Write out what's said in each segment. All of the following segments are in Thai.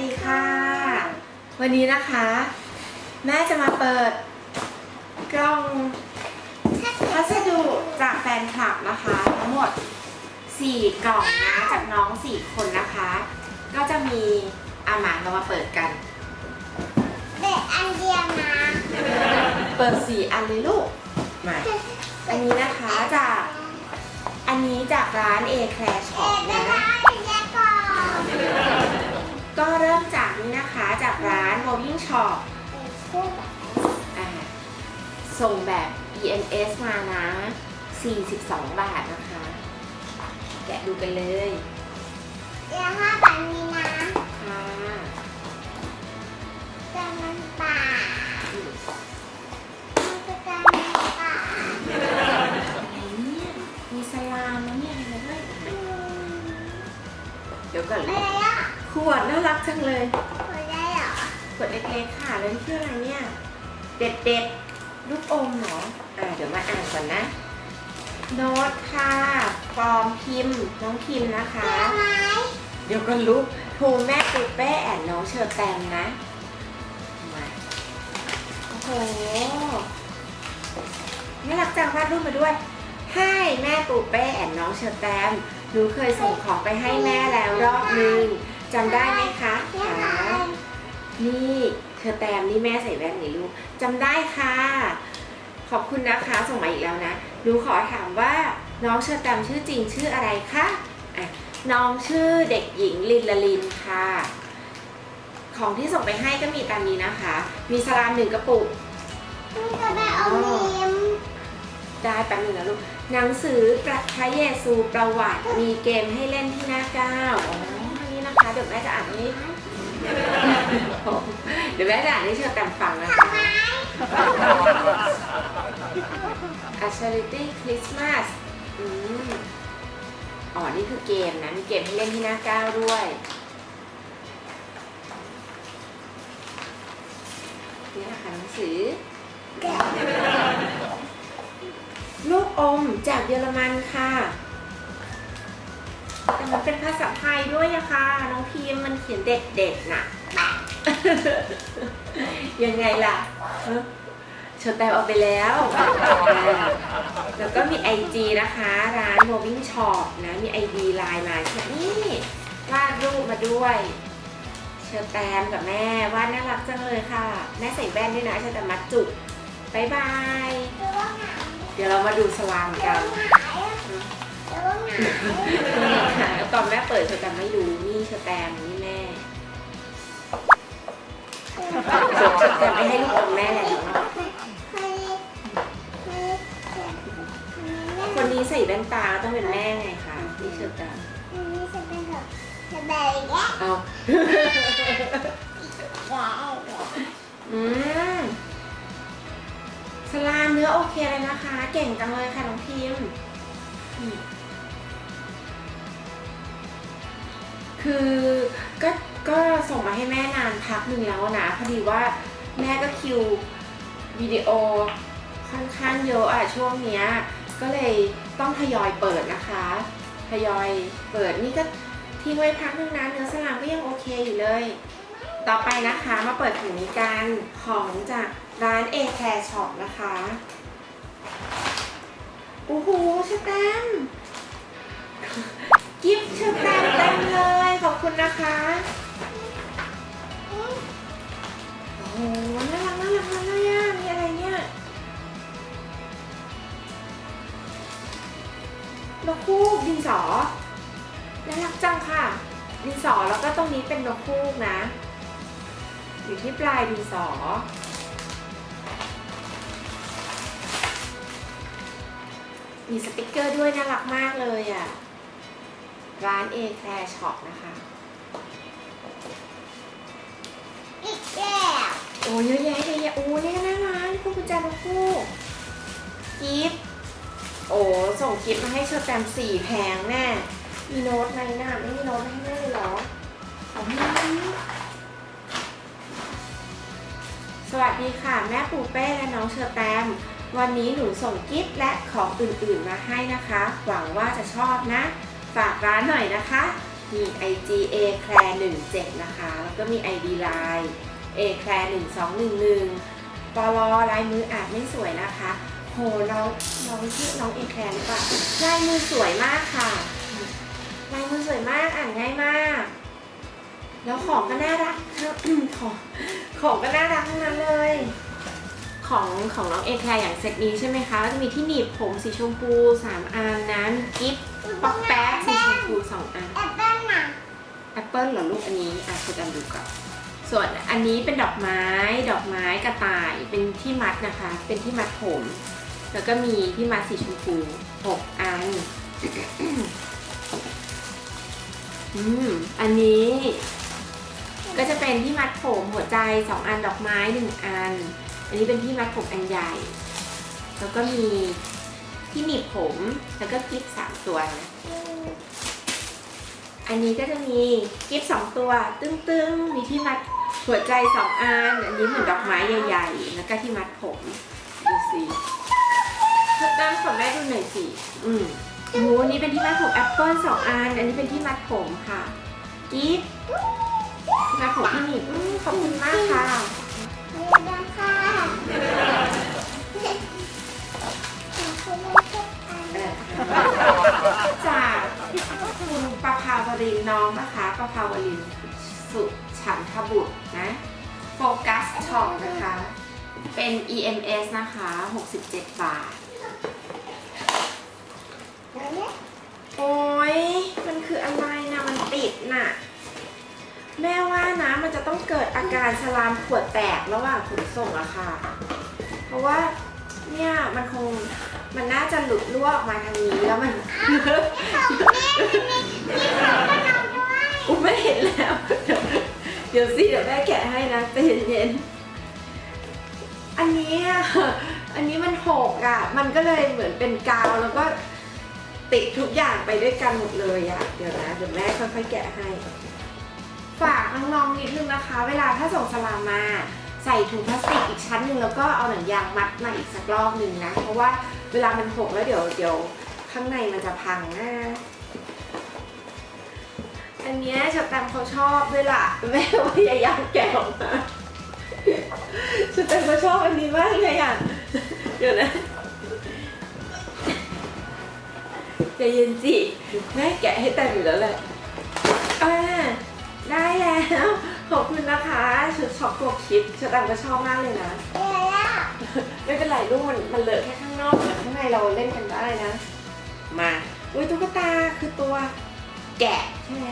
ดีค่ะ วันนี้นะคะ แม่จะมาเปิดกล่องพัสดุจากแฟนคลับนะคะ ทั้งหมด 4 กล่องนะจากน้อง 4 คนนะคะ ก็จะมีอาหมาเรามาเปิดกันเด็กอันเดียวนะเปิด 4 อันเลยลูกมาอันนี้นะคะจากอันนี้จากร้าน A Claire เอ็ Shop ดนะ นะ คะแยกก่อน ก็เริ่มจากนี้นะคะจากร้าน Moving Shop คู่แบบอ่าส่งแบบ EMS มานะ 42 บาทนะคะ แกะดูกันเลยเดี๋ยวห้าแบบนี้นะค่ะจะมันป่าอืมมันจะกลายเป็นป่าอะไรเนี่ยมีสลามแล้วเนี่ยอะไรด้วยอืมเดี๋ยวก่อนอะลูไรกอะ ขวดน่ารักจังเลยหัวใจเหรอ ขวดเล็กๆค่ะแล้วนี่คืออะไรเนี่ย เด็ดๆ ลูกอมเหรอ อ่าเดี๋ยวมาอ่านก่อนนะ โน้ตค่ะฟอร์มพิมพ์น้องพิมพ์นะคะ เดี๋ยวไหมเดี๋ยวก็รู้โทรแม่ปูเป้แอนน้องเชอร์แตมนะ มา โอ้โหน่ารักจังวาดรูปมาด้วยให้แม่ปูเป้แอนน้องเชอร์แตมหนูเคยส่งของไปให้แม่แล้วรอบนึง จำได้ไหมคะเดี๋ยวไหมคะนี่เชอร์แตมนี่แม่ใส่แว่นนี่ลูกจำได้ค่ะ ขอบคุณนะคะส่งมาอีกแล้วนะหนูขอถามว่าน้องเชอร์แตมชื่อจริงชื่ออะไรคะอะน้องชื่อเด็กหญิงลินลลินค่ะ ของที่ส่งไปให้ก็มีตามนี้นะคะ มีสลามหนึ่งกระปุกมันจะได้เอามิมได้แป๊บนึงนะลูกหนังสือพระเยซูประวัติมีเกมให้เล่นที่หน้าเก้า เดี๋ยวแม่จะอ่านให้เดี๋ยวแม่จะอ่านให้เชิญแตมฟังนะคะ A Charity Christmas อืมอ๋อ นี่คือเกมนะ มีเกมให้เล่นที่หน้าก้าด้วย นี่นะคะหนังสือ ลูกอมจากเยอรมันค่ะ มันเป็นภาษาไทยด้วยอะค่ะ น้องพีมมันเขียนเด็ดๆน่ะยังไงล่ะเอ้อเชิญแตมเอาไปแล้ว แล้วก็มี IG นะคะ ร้าน Moving Shop นะ มี ID ไลน์มานี่วาดรูปมาด้วย เชอแตมกับแม่วาดน่ารักจังเลยค่ะ แม่ใส่แว่นด้วยนะเชอแตมมัดจุกบายบาย เดี๋ยวว่ายเดี๋ยวเรามาดูสลามกัวนว่างายอะเดี๋ยวว่าหงายนี่ค่ะแล้ว ตอนแม่เปิดเชอแตมไม่รู้นี่เชอแตมนี่แม่เชอแตมไม่ให้ลูกอมแม่แล้วเคยเคยเคยคนนี้ใส่แว่นตาต้องเป็นแม่ไงคะนี่เชอแตมอันนี้จะเป็นแบบจะแบบแยกเอาแยกอืมสลามเนื้อโอเคเลยนะคะ เก่งจังเลยค่ะน้องพิมพ์ คือก็ก็ส่งมาให้แม่นานพักหนึ่งแล้วนะพอดีว่าแม่ก็คิววิดีโอค่อนข้างเยอะอะช่วงเนี้ยก็เลยต้องทยอยเปิดนะคะทยอยเปิดนี่ก็ทิ้งไว้พักหนึ่งนะเนื้อสลามก็ยังโอเคอยู่เลย ต่อไปนะคะมาเปิดถุงนี้กันของจากร้าน A Care Shop นะคะโอ้โหชแตม กิฟต์ชะแตมป์เต็มเลย ขอบคุณนะคะ โอ้โหน่ารักน่ารักมากเลยอะมีอะไรเนี่ยนกคูกดินสอน่ารักจังค่ะ ดินสอแล้วก็ตรงนี้เป็นนกคูกนะ อยู่ที่ปลายดินสอมีสติกเกอร์ด้วยน่ารักมากเลยอะ ร้าน A Claire Shop นะคะ อีกแล้วโอ้เยอะแยะเยอะแยะโอ้เนี่ยน่ารักพวกกุญแจนกคู่กิฟต์โอ้ส่งกิฟต์มาให้เชอร์แตมสี่แพงแน่มีโน้ตไหมน่ะไม่มีโน้ตให้แม่เลยเหรอขอให้สวัสดีค่ะ แม่ปูเป้และน้องเชอร์แตมวันนี้หนูส่งกิฟต์และของอื่นๆมาให้นะคะ หวังว่าจะชอบนะ ฝากร้านหน่อยนะคะ มี IG A c l a r 1 7นะคะ แล้วก็มี ID Line A c l a r 1 2 1 1ปลอลายมืออาจไม่สวยนะคะ โหน้องน้องชื่อน้องเอแคลหรือเปล่าลายมือสวยมากค่ะ ลายมือสวยมากอ่านง่ายมาก แล้วของก็น่ารักของของก็น่ารักทั้งนั้นเลยของของน้องเอแคลอย่างเซตนี้ใช่ไหมคะ ก็จะมีที่หนีบผมสีชมพู 3 อันนะมีกิฟต์ ป๊อกแป๊กสีชมพู2อันแอปเปิ้ลน่ะแอปเปิลเหรอลูกอันนี้อะคุณอันดูก่อนส่วนอันนี้เป็นดอกไม้ดอกไม้กระต่ายเป็นที่มัดนะคะ เป็นที่มัดผม แล้วก็มีที่มัดสีชมพูหกอันอืมอันนี้ก็จะเป็นที่มัดผมหัวใจสองอันดอกไม้หนึ่งอัน อันนี้เป็นที่มัดผมอันใหญ่ แล้วก็มี ที่หนีบผมแล้วก็กิ๊บสามตัวนะอันนี้ก็จะมีกิฟสองตัว ตึ้งๆ มีที่มัดหัวใจสองอันอันนี้เหมือนดอกไม้ใหญ่ๆ แล้วก็ที่มัดผมดูสิชดด้านของแม่ดูหน่อยสิอืมโอ้โหอันนี้เป็นที่มัดผมแอปเปิลสองอัน อันนี้เป็นที่มัดผมค่ะกิฟต์ที่มัดผมที่หนีบขอบคุณมากค่ะ องนะคะประภาวรินสุฉันทบุตรนะโฟกัสช็อปนะคะ เป็น EMS นะคะ 67 บาท โอ้ยมันคืออะไรนะมันติดน่ะ แม่ว่านะมันจะต้องเกิดอาการสลามขวดแตกระหว่างขนส่งอะค่ะ เพราะว่าเนี่ยมันคงมันน่าจะหลุดรั่วออกมาทางนี้แล้วมัน อุ้มไม่เห็นแล้ว เดี๋ยวสิเดี๋ยวแม่แกะให้นะใจเย็นๆอันนี้อะอันนี้มันหกอะ มันก็เลยเหมือนเป็นกาวแล้วก็ติดทุกอย่างไปด้วยกันหมดเลยอะ เดี๋ยวนะเดี๋ยวแม่ค่อยๆแกะให้ ฝากน้องๆนิดนึงนะคะ เวลาถ้าส่งสลามมาใส่ถุงพลาสติกอีกชั้นหนึ่งแล้วก็เอาหนังยางมัดมาอีกสักรอบหนึ่งนะ เพราะว่าเวลามันหกแล้วเดี๋ยวเดี๋ยวข้างในมันจะพังนะ อันเนี้ยชแตมเขาชอบด้วยล่ะแม่พยายามแกะออกมาชแตมเขาชอบอันนี้มากเลยอะเดี๋ยวนะใจเย็นสิแม่แกะให้แตมอยู่แล้วแหละอ่าได้แล้วขอบคุณนะคะชุดช็อกโกคิดชแตมก็ชอบมากเลยนะไม่เป็นไรลูกมันมันเลอะแค่ข้างนอกแต่ข้างในเราเล่นกันได้นะ มาอุ้ยตุ๊กตาคือตัวแกะใช่ไหม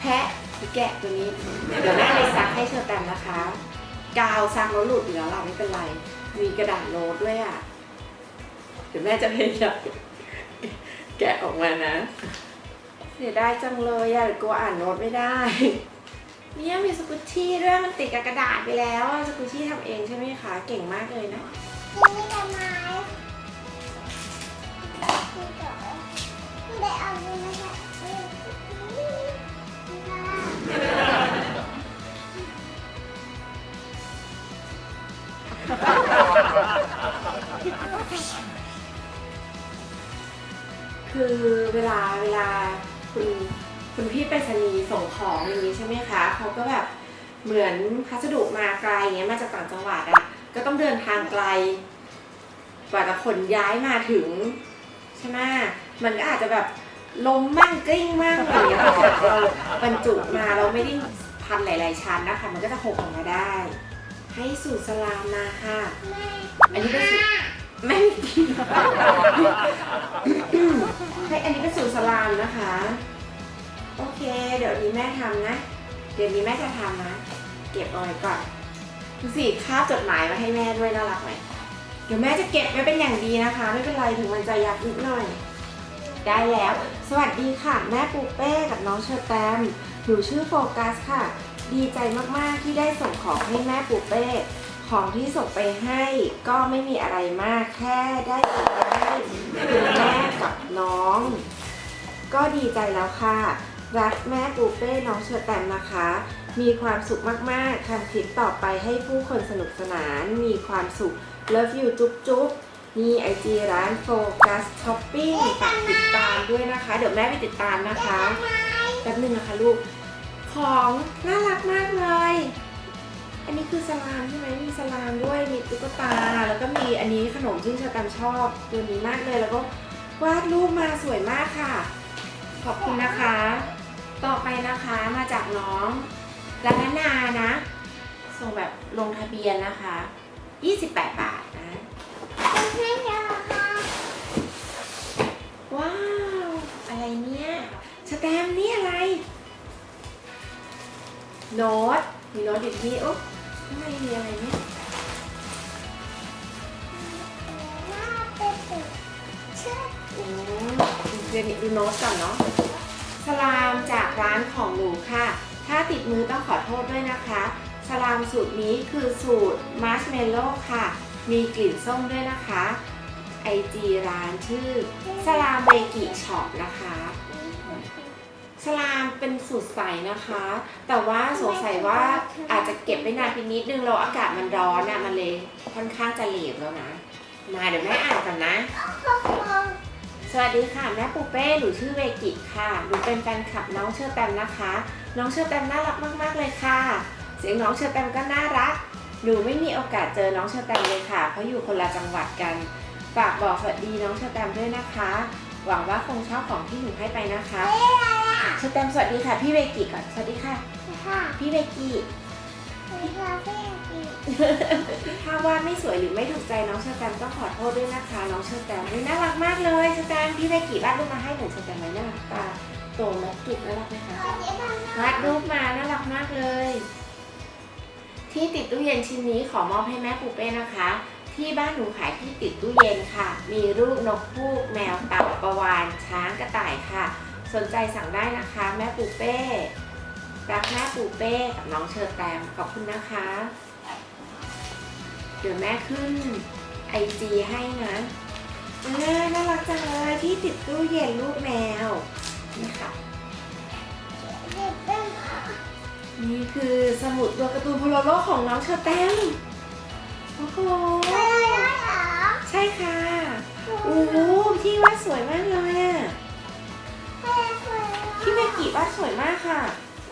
แพะหรือแกะตัวนี้ เดี๋ยวแม่เลยซักให้เชอแตมนะคะ กาวซักแล้วหลุดอยู่แล้วล่ะไม่เป็นไร มีกระดาษโน้ตด้วยอะ เดี๋ยวแม่จะพยายามแกะออกมานะ เสียดายจังเลยอะกลัวอ่านโน้ตไม่ได้ เนี่ยมีสกุชชี่ด้วยมันติดกับกระดาษไปแล้วอะสกุชชี่ทำเองใช่ไหมคะ เก่งมากเลยนะ กินไม่ได้ไหมกินก่อนไม่ได้เอาดูนะคะเคือเวลาเวลาคุณคุณพี่ไปรษณีย์ส่งของอย่างนี้ใช่ไหมคะเขาก็แบบเหมือนพัสดุมาไกลอย่างเงี้ยมาจากต่างจังหวัดอะก็ต้องเดินทางไกล กว่าจะขนย้ายมาถึง ใช่ไหมมันก็อาจจะแบบ ล้มมั่งกลิ้งมั่งอะไรอย่างเงี้ยถ้าเกิดเราบรรจุมาเราไม่ได้พันหลาย ๆ ชั้นนะคะ มันก็จะหกออกมาได้ ให้สูตรสลามมาค่ะ อันนี้เป็นสูตรไม่มีกินให้อันนี้เป็นสูตรสลามนะคะ โอเค เดี๋ยวนี้แม่ทำนะ เดี๋ยวนี้แม่จะทำนะ เก็บเอาไว้ก่อนดูสิคาบจดหมายมาให้แม่ด้วยน่ารักไหมเดี๋ยวแม่จะเก็บไว้เป็นอย่างดีนะคะ ไม่เป็นไรถึงมันจะยับนิดหน่อย ได้แล้ว สวัสดีค่ะ แม่ปูเป้กับน้องเชอร์แตมหนูชื่อโฟกัสค่ะ ดีใจมากๆที่ได้ส่งของให้แม่ปูเป้ ของที่ส่งไปให้ก็ไม่มีอะไรมากแค่ได้ส่งไปให้คุณแม่กับน้อง ก็ดีใจแล้วค่ะ รักแม่ปูเป้น้องเชอร์แตมนะคะ มีความสุขมากๆทำคลิปต่อไปให้ผู้คนสนุกสนาน มีความสุข Love you จุ๊บจุ๊บ มีไอจีร้านโฟกัสช้อปปิ้งฝากติดตามด้วยนะคะ เดี๋ยวแม่ไปติดตามนะคะไม่แป๊บนึงนะคะลูก ของน่ารักมากเลย อันนี้คือสลามใช่ไหมมีสลามด้วยมีตุ๊กตา แล้วก็มีอันนี้ขนมที่ชาแตมชอบตัวนี้มากเลยแล้วก็วาดรูปมาสวยมากค่ะ ขอบคุณนะคะ ต่อไปนะคะมาจากน้องรัตนานะ ส่งแบบลงทะเบียนนะคะ 28 บาทนะเป็น ให้เยอะค่ะว้าว อะไรเนี่ย สแตมป์นี่อะไร โน้ต มีโน้ตอยู่ที่โอ๊ะข้างในมีอะไรเนี่ย หน้าเป็นเชือกอืมเดี๋ยวนี้ดูโน้ตก่อนเนาะ สลามจากร้านของหนูค่ะ ถ้าติดมือต้องขอโทษด้วยนะคะ สลามสูตรนี้คือสูตรมาร์ชเมลโล่ค่ะ มีกลิ่นส้มด้วยนะคะไอจีร้านชื่อสลามเบกิช็อปนะคะสลามเป็นสูตรใสนะคะ แต่ว่าสงสัยว่าอาจจะเก็บไว้นานไปนิดนึงแล้วอากาศมันร้อนนะมันเลยค่อนข้างจะเหลวแล้วนะ มาเดี๋ยวแม่อ่านกันนะ สวัสดีค่ะแม่ปูเป้หนูชื่อเวกิค่ะหนูเป็นแฟนคลับน้องเชอร์แตมนะคะ น้องเชอร์แตมน่ารักมาก ๆ เลยค่ะ เสียงน้องเชอร์แตมก็น่ารัก หนูไม่มีโอกาสเจอน้องเชอร์แตมเลยค่ะ เพราะอยู่คนละจังหวัดกัน ฝากบอกสวัสดีน้องเชอร์แตมด้วยนะคะ หวังว่าคงชอบของที่หนูให้ไปนะคะเชอร์แตมสวัสดีค่ะ พี่เวกิก่อน สวัสดีค่ะ ค่ะพี่เวกิมีคาเฟ่อีกถ้าวาดไม่สวยหรือไม่ถูกใจน้องเชอร์แตมต้องขอโทษด้วยนะคะ น้องเชอร์แตมนี่น่ารักมากเลยเชอร์แตมพี่เวกิวาดรูปมาให้เหมือนเชอร์แตมไหมน่ารักตาโตและจุกน่ารักไหมคะขอเดี๋ยวทำหน้าวาดรูปมาน่ารักมากเลย ที่ติดตู้เย็นชิ้นนี้ขอมอบให้แม่ปูเป้นะคะ ที่บ้านหนูขายที่ติดตู้เย็นค่ะ มีรูปนกฮูกแมวเต่าประวานช้างกระต่ายค่ะ สนใจสั่งได้นะคะ แม่ปูเป้รักแม่ปูเป้กับน้องเชอร์แตมขอบคุณนะคะ เดี๋ยวแม่ขึ้นไอจีให้นะเออน่ารักจังเลยที่ติดตู้เย็นรูปแมวนี่ค่ะ นี่คือสมุดตัวการ์ตูนโพโลโลของน้องเชอร์แตมโอ้โหใช่ค่ะโอ้โหที่วาดสวยมากเลยอะแม่สวยพี่เมกิวาดสวยมากค่ะ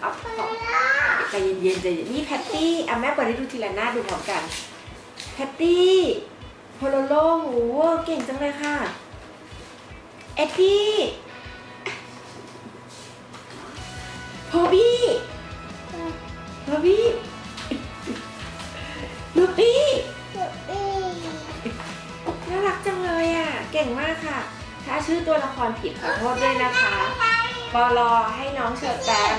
เอาสวเอายอะใจเย็นๆใจเย็นนี่แพตตี้อะแม่เปิดให้ดูทีละหน้าดูพร้อมกันแพตตี้โพโลโลโหเก่งจังเลยค่ะเอ็ดดี้ ผิดขอโทษด้วยนะคะปอลอให้น้องเชอร์แตม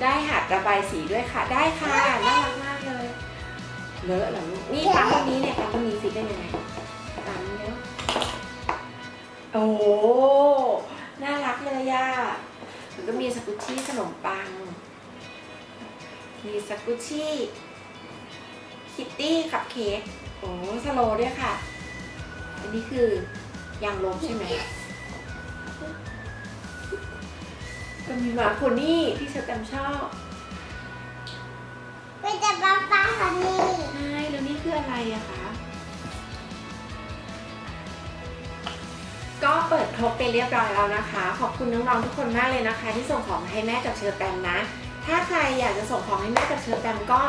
ได้หัดระบายสีด้วยค่ะ ได้ค่ะน่ารักมากเลยเลอะเหรอลูกนี่ตามคนนี้เนี่ยตามคนนี้สิเป็นยังไงตามนี้แล้วโอ้น่ารักเลยอะแล้วก็มีสกุชชี่ขนมปัง มีสกุชชี่คิตตี้คัพเค้กโอ้สโลด้วยค่ะ อันนี้คือยางลบใช่ไหม ก็มีหมาโคนี่ที่เชอร์แตมชอบไปจับปลาปลาคนนี้ใช่แล้วนี่คืออะไรอะคะก็เปิดครบไปเรียบร้อยแล้วนะคะ ขอบคุณน้องๆทุกคนมากเลยนะคะ ที่ส่งของมาให้แม่กับเชอร์แตมนะ ถ้าใครอยากจะส่งของให้แม่กับเชอร์แตมก็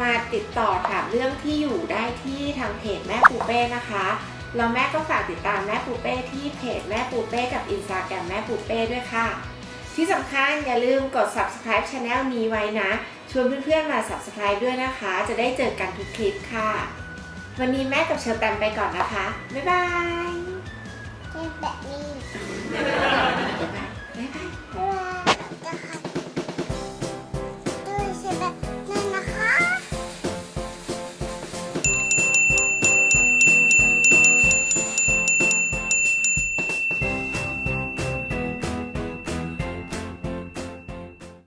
มาติดต่อถามเรื่องที่อยู่ได้ที่ทางเพจแม่ปูเป้นะคะแล้วแม่ก็ฝากติดตามแม่ปูเป้ที่เพจแม่ปูเป้กับอินสตาแกรมแม่ปูเป้ด้วยค่ะ ที่สำคัญอย่าลืมกด subscribe channel นี้ไว้นะ ชวนเพื่อนๆมา subscribe ด้วยนะคะ จะได้เจอกันทุกคลิปค่ะ วันนี้แม่กับเชอร์แตมไปก่อนนะคะ บ๊ายบายเป็นแบบนี้ บ๊ายบายบ๊ายบายว้าวจะขัด